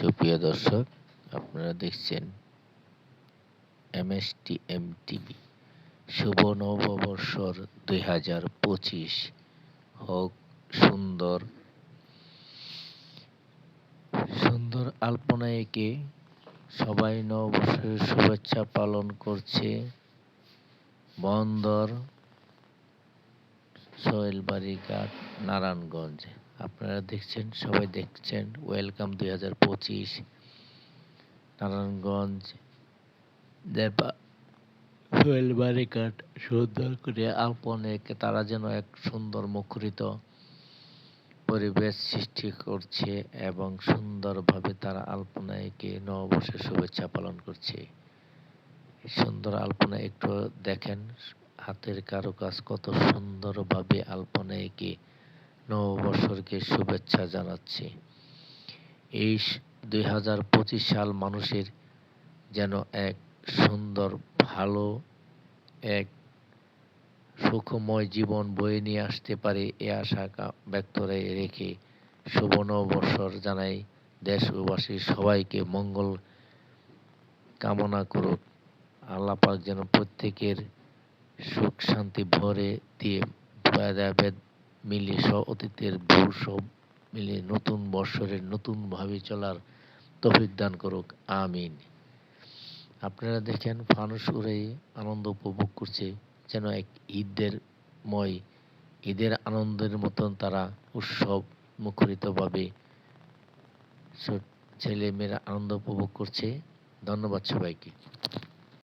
সুপ্রিয় দর্শক, আপনারা দেখছেন এমএসটি এম টিভি। শুভ নববর্ষর দুই হাজার পঁচিশ। হোক সুন্দর। সুন্দর আলপনা এঁকে সবাই নববর্ষের শুভেচ্ছা পালন করছে। বন্দর সোহেলবাড়ি ঘাট নারায়ণগঞ্জ। আপনারা দেখছেন, সবাই দেখছেন। ওয়েলকাম দুই হাজার পঁচিশ, নারায়ণগঞ্জ ঘাট সুন্দর করে তারা যেন এক সুন্দর মুখরিত পরিবেশ সৃষ্টি করছে এবং সুন্দরভাবে তারা আলপনা এঁকে নববর্ষের শুভেচ্ছা পালন করছে। সুন্দর আলপনা একটু দেখেন, হাতের কারুকাজ কত সুন্দরভাবে আলপনা এঁকে নববর্ষকে শুভেচ্ছা জানাচ্ছি। এই দুই হাজার পঁচিশ সাল মানুষের যেন এক সুন্দর, ভালো, এক সুখময় জীবন বয়ে নিয়ে আসতে পারে এ আশা ব্যক্ত রেখে শুভ নববর্ষর জানাই দেশবাসী সবাইকে মঙ্গল কামনা করুক। আল্লাপাক যেন প্রত্যেকের সুখ শান্তি ভরে দিয়ে ভেদাভেদ মিলে অতীতের ভুল সব মিলে নতুন বৎসরের নতুনভাবে চলার তফিক দান করুক, আমিন। আপনারা দেখেন ফানুস উড়ে আনন্দ উপভোগ করছে, যেন এক ঈদের ময় ঈদের আনন্দের মতন তারা উৎসব মুখরিতভাবে ছেলে মেয়েরা আনন্দ উপভোগ করছে। ধন্যবাদ সবাইকে।